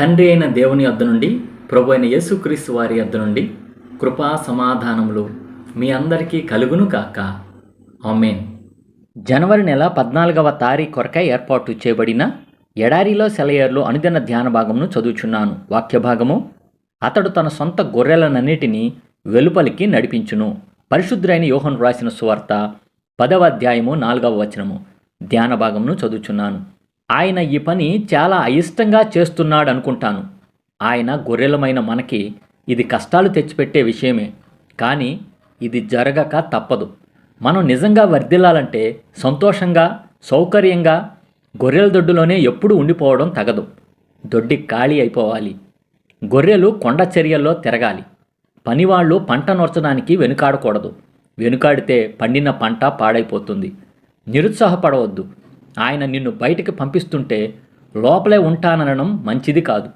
తండ్రి అయిన దేవుని వద్ద నుండి ప్రభు అయిన యేసుక్రీస్తు వారి వద్ద నుండి కృపా సమాధానములు మీ అందరికీ కలుగును కాక ఆమెన్. జనవరి నెల పద్నాలుగవ తారీఖు కొరకై ఏర్పాటు చేయబడిన ఎడారిలో సెలయర్లు అనుదిన ధ్యాన భాగమును చదువుచున్నాను. వాక్య భాగము అతడు తన సొంత గొర్రెలనన్నిటినీ వెలుపలికి నడిపించును. పరిశుద్ధ్రైన యోహన్ రాసిన సువార్త పదవ అధ్యాయము నాలుగవ వచనము. ధ్యాన భాగమును చదువుచున్నాను. ఆయన ఈ పని చాలా అయిష్టంగా చేస్తున్నాడు అనుకుంటాను ఆయన గొర్రెలమైన మనకి ఇది కష్టాలు తెచ్చిపెట్టే విషయమే కానీ ఇది జరగక తప్పదు. మనం నిజంగా వర్ధిల్లాలంటే సంతోషంగా సౌకర్యంగా గొర్రెల దొడ్డులోనే ఎప్పుడూ ఉండిపోవడం తగదు. దొడ్డి ఖాళీ అయిపోవాలి. గొర్రెలు కొండ చర్యల్లో తిరగాలి. పనివాళ్ళు పంట నొర్చడానికి వెనుకాడకూడదు. వెనుకాడితే పండిన పంట పాడైపోతుంది. నిరుత్సాహపడవద్దు. ఆయన నిన్ను బయటికి పంపిస్తుంటే లోపలే ఉంటాననడం మంచిది కాదు.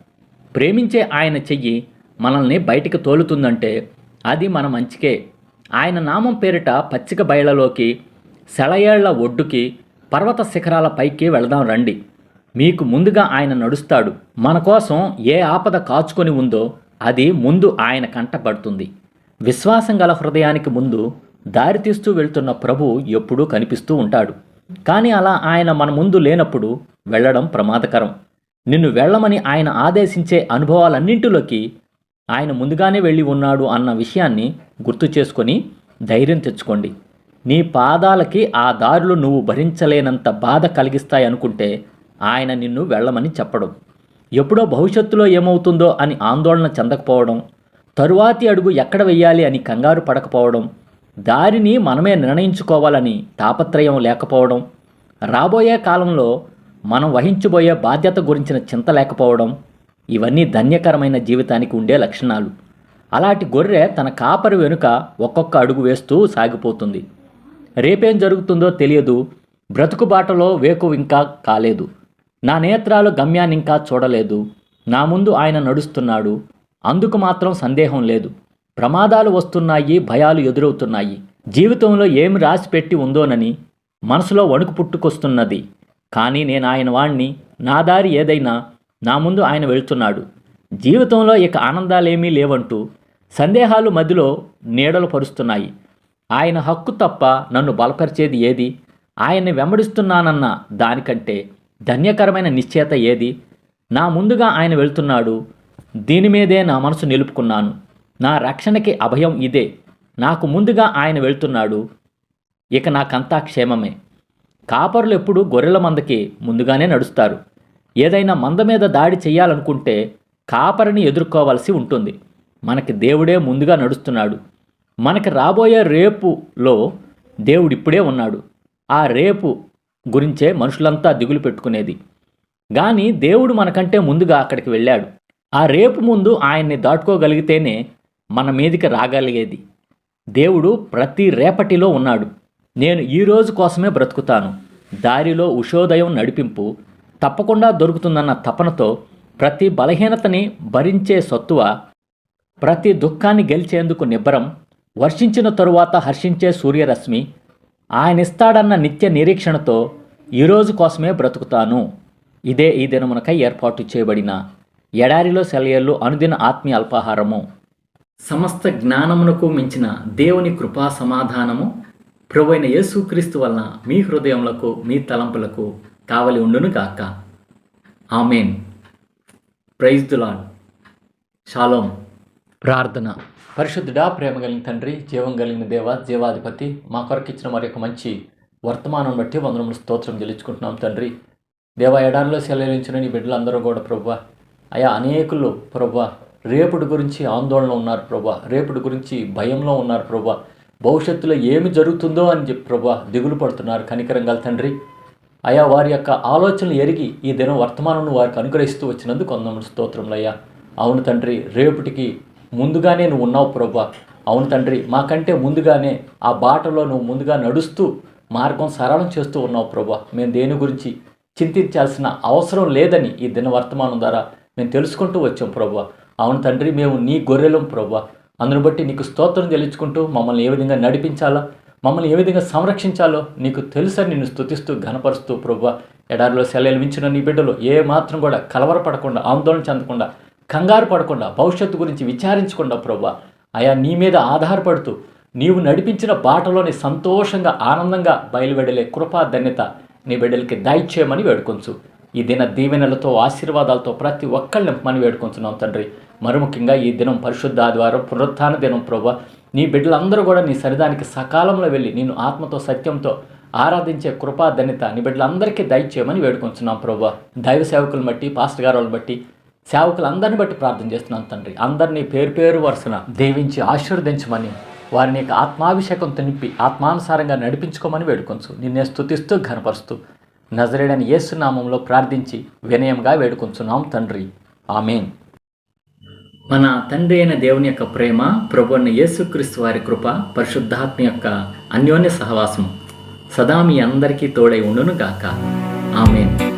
ప్రేమించే ఆయన చెయ్యి మనల్ని బయటికి తోలుతుందంటే అది మన మంచికే. ఆయన నామం పేరిట పచ్చిక బయళ్ళలోకి సెలయేళ్ళ ఒడ్డుకి పర్వత శిఖరాల పైకి వెళదాం రండి. మీకు ముందుగా ఆయన నడుస్తాడు. మన కోసం ఏ ఆపద కాచుకొని ఉందో అది ముందు ఆయన కంట పడుతుంది. విశ్వాసం గల హృదయానికి ముందు దారి తీస్తూ వెళ్తున్న ప్రభు ఎప్పుడూ కనిపిస్తూ ఉంటాడు. కానీ అలా ఆయన మన ముందు లేనప్పుడు వెళ్ళడం ప్రమాదకరం. నిన్ను వెళ్ళమని ఆయన ఆదేశించే అనుభవాలన్నింటిలోకి ఆయన ముందుగానే వెళ్ళి ఉన్నాడు అన్న విషయాన్ని గుర్తు చేసుకొని ధైర్యం తెచ్చుకోండి. నీ పాదాలకి ఆ దారులు నువ్వు భరించలేనంత బాధ కలిగిస్తాయి అనుకుంటే ఆయన నిన్ను వెళ్ళమని చెప్పడం. ఎప్పుడో భవిష్యత్తులో ఏమవుతుందో అని ఆందోళన చెందకపోవడం తరువాతి అడుగు ఎక్కడ వెయ్యాలి అని కంగారు పడకపోవడం దారిని మనమే నిర్ణయించుకోవాలని తాపత్రయం లేకపోవడం రాబోయే కాలంలో మనం వహించబోయే బాధ్యత గురించిన చింత లేకపోవడం ఇవన్నీ ధన్యకరమైన జీవితానికి ఉండే లక్షణాలు. అలాంటి గొర్రె తన కాపరి వెనుక ఒక్కొక్క అడుగు వేస్తూ సాగిపోతుంది. రేపేం జరుగుతుందో తెలియదు బ్రతుకు బాటలో వేకు ఇంకా కాలేదు. నా నేత్రాలు గమ్యాన్ని ఇంకా చూడలేదు నా ముందు ఆయన నడుస్తున్నాడు అందుకు మాత్రం సందేహం లేదు. ప్రమాదాలు వస్తున్నాయి భయాలు ఎదురవుతున్నాయి. జీవితంలో ఏమి రాసి పెట్టి ఉందోనని మనసులో వణుకు పుట్టుకొస్తున్నది. కానీ నేను ఆయన వాణ్ణి నా దారి ఏదైనా నా ముందు ఆయన వెళ్తున్నాడు. జీవితంలో ఇక ఆనందాలేమీ లేవంటూ సందేహాలు మధ్యలో నీడలు పరుస్తున్నాయి. ఆయన హక్కు తప్ప నన్ను బలపరిచేది ఏది? ఆయన్ని వెంబడిస్తున్నానన్న దానికంటే ధన్యకరమైన నిశ్చేత ఏది? నా ముందుగా ఆయన వెళ్తున్నాడు. దీని మీదే నా మనసు నిలుపుకున్నాను. నా రక్షణకి అభయం ఇదే. నాకు ముందుగా ఆయన వెళ్తున్నాడు. ఇక నాకంతా క్షేమమే కాపరులు ఎప్పుడు గొర్రెల మందకి ముందుగానే నడుస్తారు. ఏదైనా మంద మీద దాడి చేయాలనుకుంటే కాపరిని ఎదుర్కోవాల్సి ఉంటుంది. మనకి దేవుడే ముందుగా నడుస్తున్నాడు. మనకి రాబోయే రేపులో దేవుడిప్పుడే ఉన్నాడు. ఆ రేపు గురించే మనుషులంతా దిగులు పెట్టుకునేది. కానీ దేవుడు మనకంటే ముందుగా అక్కడికి వెళ్ళాడు. ఆ రేపు ముందు ఆయన్ని దాటుకోగలిగితేనే మన మీదికి రాగలిగేది. దేవుడు ప్రతి రేపటిలో ఉన్నాడు. నేను ఈ రోజు కోసమే బ్రతుకుతాను. దారిలో ఉషోదయం నడిపింపు తప్పకుండా దొరుకుతుందన్న తపనతో ప్రతి బలహీనతని భరించే సత్తువ ప్రతి దుఃఖాన్ని గెలిచేందుకు నిబ్బరం వర్షించిన తరువాత హర్షించే సూర్యరశ్మి ఆయనిస్తాడన్న నిత్య నిరీక్షణతో ఈరోజు కోసమే బ్రతుకుతాను. ఇదే ఈ దినమునకై ఏర్పాటు చేయబడిన ఎడారిలో సెలయర్లు అనుదిన ఆత్మీయ అల్పాహారము. సమస్త జ్ఞానమునకు మించిన దేవుని కృపా సమాధానము ప్రభువైన యేసుక్రీస్తు వలన మీ హృదయములకు మీ తలంపులకు కావలి ఉండును గాక. ఆమెన్. ప్రైజ్ దులాడ్ షాలోం. ప్రార్థన. పరిశుద్ధుడా ప్రేమ కలిగిన తండ్రి జీవం కలిగిన దేవ జీవాధిపతి మా కొరకు ఇచ్చిన మరి యొక్క మంచి వర్తమానం బట్టి వందనములు స్తోత్రం చెల్లించుకుంటున్నాం తండ్రి. దేవ ఎడారిలో సెలవించిన నీ బిడ్డలందరూ కూడా ప్రభు. అయా అనేకులు ప్రభు. రేపటి గురించి ఆందోళన ఉన్నారు ప్రభా రేపటి గురించి భయంలో ఉన్నారు ప్రభా భవిష్యత్తులో ఏమి జరుగుతుందో అని చెప్పి ప్రభా దిగులు పడుతున్నారు కనికరంగాల తండ్రి. అయా వారి యొక్క ఆలోచనలు ఎరిగి ఈ దినం వర్తమానం వారికి అనుగ్రహిస్తూ వచ్చినందుకు కొందరు స్తోత్రములయ్యా అవును తండ్రి రేపటికి ముందుగానే నువ్వు ఉన్నావు ప్రభా. అవును తండ్రి మాకంటే ముందుగానే ఆ బాటలో నువ్వు ముందుగా నడుస్తూ మార్గం సరళం చేస్తూ ఉన్నావు ప్రభా. మేము దేని గురించి చింతించాల్సిన అవసరం లేదని ఈ దిన వర్తమానం ద్వారా మేము తెలుసుకుంటూ వచ్చాం ప్రభా. అవును తండ్రి మేము నీ గొర్రెలం ప్రభా అందును బట్టి నీకు స్తోత్రం చెల్లించుకుంటూ మమ్మల్ని ఏ విధంగా నడిపించాలా మమ్మల్ని ఏ విధంగా సంరక్షించాలో నీకు తెలుసని నిన్ను స్థుతిస్తూ ఘనపరుస్తూ ప్రభు ఎడారిలో సెలవులు మించిన నీ బిడ్డలు ఏ మాత్రం కూడా కలవరపడకుండా ఆందోళన చెందకుండా కంగారు పడకుండా భవిష్యత్తు గురించి విచారించకుండా ప్రభు ఆయా నీ మీద ఆధారపడుతూ నీవు నడిపించిన బాటలోని సంతోషంగా ఆనందంగా బయలువెడలే కృపా ధన్యత నీ బిడ్డలకి దయచేయమని వేడుకొంచు. ఈ దిన దీవెనలతో ఆశీర్వాదాలతో ప్రతి ఒక్కళ్ళని మనం వేడుకొంచున్నాం తండ్రి. మరి ముఖ్యంగా ఈ దినం పరిశుద్ధ ఆదివారం పునరుత్థాన దినం ప్రభు. నీ బిడ్డలందరూ కూడా నీ సరిదానికి సకాలంలో వెళ్ళి నేను ఆత్మతో సత్యంతో ఆరాధించే కృపా ధన్యత నీ బిడ్డలందరికీ దయచేయమని వేడుకొంచున్నాం ప్రభు. దైవ సేవకులను బట్టి పాస్టర్ గారు వాళ్ళని బట్టి సేవకులందరిని బట్టి ప్రార్థన చేస్తున్నాను తండ్రి. అందరినీ పేరు పేరు వరుసన దీవించి ఆశీర్వదించమని వారిని యొక్క ఆత్మాభిషేకంతో నింపి ఆత్మానుసారంగా నడిపించుకోమని వేడుకొంచు. నిన్నే స్తుతిస్తూ ఘనపరుస్తూ నజరేడని యేసునామంలో ప్రార్థించి వినయంగా వేడుకొంచున్నాం తండ్రి. ఆమెన్. మన తండ్రి అయిన దేవుని యొక్క ప్రేమ ప్రభు అన్న యేసుక్రీస్తు వారి కృప పరిశుద్ధాత్మ యొక్క అన్యోన్య సహవాసం సదా మీ అందరికీ తోడై ఉండును గాక ఆమెను.